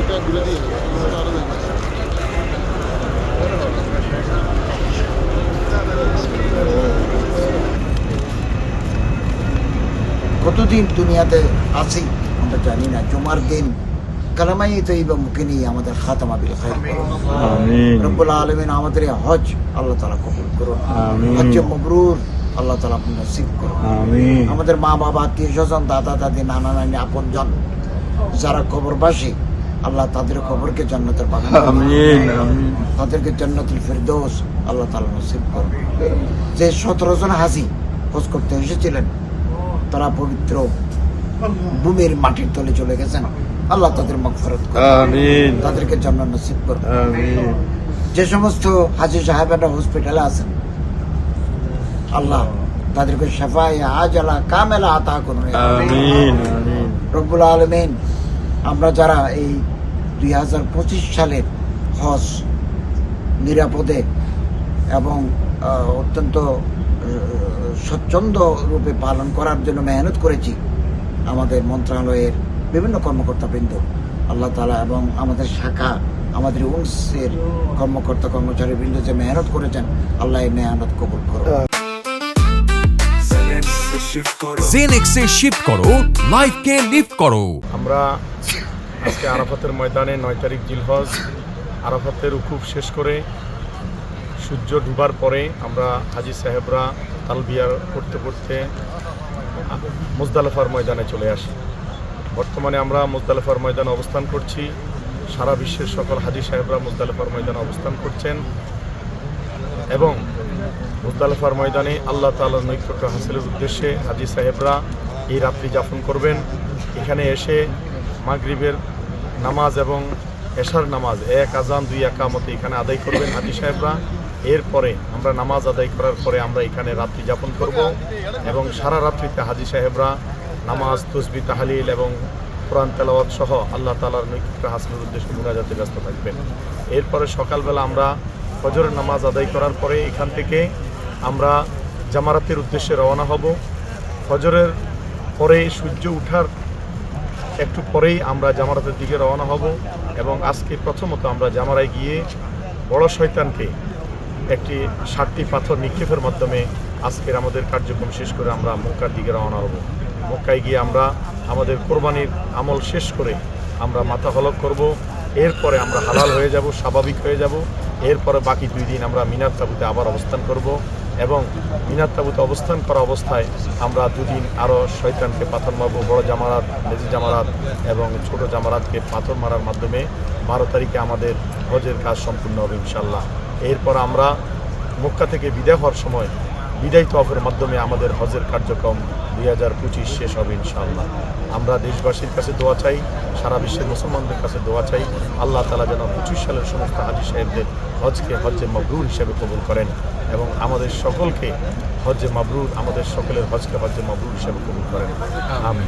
এটা দিয়ে কতদিন দুনিয়াতে আছি? আমরা জানি না জুমার দিন। কালামাই তৈবা মুখে নিয়ে আমাদের খাতামা বিল খাই রব্বুল আলমিন আমাদের হজ আল্লাহ তালা কবুল করুন। হজ মবরুর আল্লাহ তালা আপনি নসিব করুন। আমাদের মা বাবা আত্মীয় স্বজন দাদা দাদি নানা নানি আপন জন যারা কবরবাসী আল্লাহ তাদের কবরকে জান্নাতের বাগান আমিন আমিন। তাদেরকে জান্নাতুল ফেরদৌস আল্লাহ তালা নসিব করুন। যে সতেরো জন হাজি খোঁজ করতে এসেছিলেন তারা পবিত্র ভূমির মাটির তলে চলে গেছেন। আল্লাহ তাদের মগফরত করুন। আমিন। তাদেরকে জান্নাত নসিব করুন। আমিন। যে সমস্ত হাজি সাহেবেরা হসপিটালে আছেন আল্লাহ তাদেরকে সাফাই আজালা কামেলা আতা করুন। আমিন আমিন। রব্বুল আলমিন আমরা যারা এই দুই হাজার পঁচিশ সালের হজ নিরাপদে এবং অত্যন্ত স্বচ্ছন্দ রূপে পালন করার জন্য মেহনত করেছি আমাদের মন্ত্রণালয়ের বিভিন্ন কর্মকর্তাবৃন্দ। আল্লাহ তালা এবং আমাদের শাখা আমাদের উন্সের কর্মকর্তা কর্মচারী বৃন্দ যে মেহনত করেছেন আল্লাহ এই মেহনত কবুল করুন জেনেক্সে শিফট করো। লাইফকে লিফট করো। আমরা আজকে আরাফাতের ময়দানে নয় তারিখ জিলহজ। আরাফাতের উকুব শেষ করে সূর্য ডুবার পরে আমরা হাজি সাহেবরা তালবিয়ার করতে করতে মুজদালেফার ময়দানে চলে আসি। বর্তমানে আমরা মুজদালেফার ময়দানে অবস্থান করছি। সারা বিশ্বের সকল হাজি সাহেবরা মুজদালেফার ময়দানে অবস্থান করছেন এবং মুজদালেফার ময়দানে আল্লাহ তাআলার নৈকট্য হাসিলের উদ্দেশ্যে হাজি সাহেবরা এই রাত্রি যাপন করবেন। এখানে এসে মাগরিবের নামাজ এবং এশার নামাজ, এক আজান, দুই একামতে এখানে আদায় করবেন হাজি সাহেবরা। এরপরে আমরা নামাজ আদায় করার পরে আমরা এখানে রাত্রি যাপন করব এবং সারা রাত্রিতে হাজি সাহেবরা নামাজ, তসবি, তাহালিল এবং কোরআন তেলাওয়াত সহ আল্লাহ তালার নৈকট্য হাসিলের উদ্দেশ্যে মোনাজাতে ব্যস্ত থাকবেন। এরপরে সকালবেলা আমরা ফজরের নামাজ আদায় করার পরে এখান থেকে আমরা জামারাতের উদ্দেশ্যে রওনা হব। ফজরের পরে সূর্য উঠার একটু পরেই আমরা জামারাতের দিকে রওনা হব এবং আজকে প্রথমত আমরা জামারায় গিয়ে বড় শয়তানকে একটি সাতটি পাথর নিক্ষেপের মাধ্যমে আজকের আমাদের কার্যক্রম শেষ করে আমরা মক্কার দিকে রওনা হব। মক্কায় গিয়ে আমরা আমাদের কোরবানির আমল শেষ করে আমরা মাথা হলক করব। এরপরে আমরা হালাল হয়ে যাব, স্বাভাবিক হয়ে যাব। এরপরে বাকি দুই দিন আমরা মিনার তাবুতে আবার অবস্থান করব। এবং মিনার তাবুতে অবস্থান করা অবস্থায় আমরা দুদিন আরও শৈতানকে পাথর মারব, বড় জামারাত মেজি জামারাত এবং ছোট জামারাতকে পাথর মারার মাধ্যমে বারো তারিখে আমাদের হজের কাজ সম্পূর্ণ হবে ইনশাল্লাহ এরপর আমরা মক্কা থেকে বিদায় হওয়ার সময় বিদায় তফের মাধ্যমে আমাদের হজের কার্যক্রম দুই হাজার পঁচিশ শেষ হবে ইনশাআল্লাহ। আমরা দেশবাসীর কাছে দোয়া চাই, সারা বিশ্বের মুসলমানদের কাছে দোয়া চাই। আল্লাহ তালা যেন পঁচিশ সালের সমস্ত হাজি সাহেবদের হজকে হজ্জে মবরুর হিসেবে কবুল করেন এবং আমাদের সকলকে হজ্জে মাবরুর, আমাদের সকলের হজকে হজ্জে মাবরুর হিসেবে কবুল করেন। আমি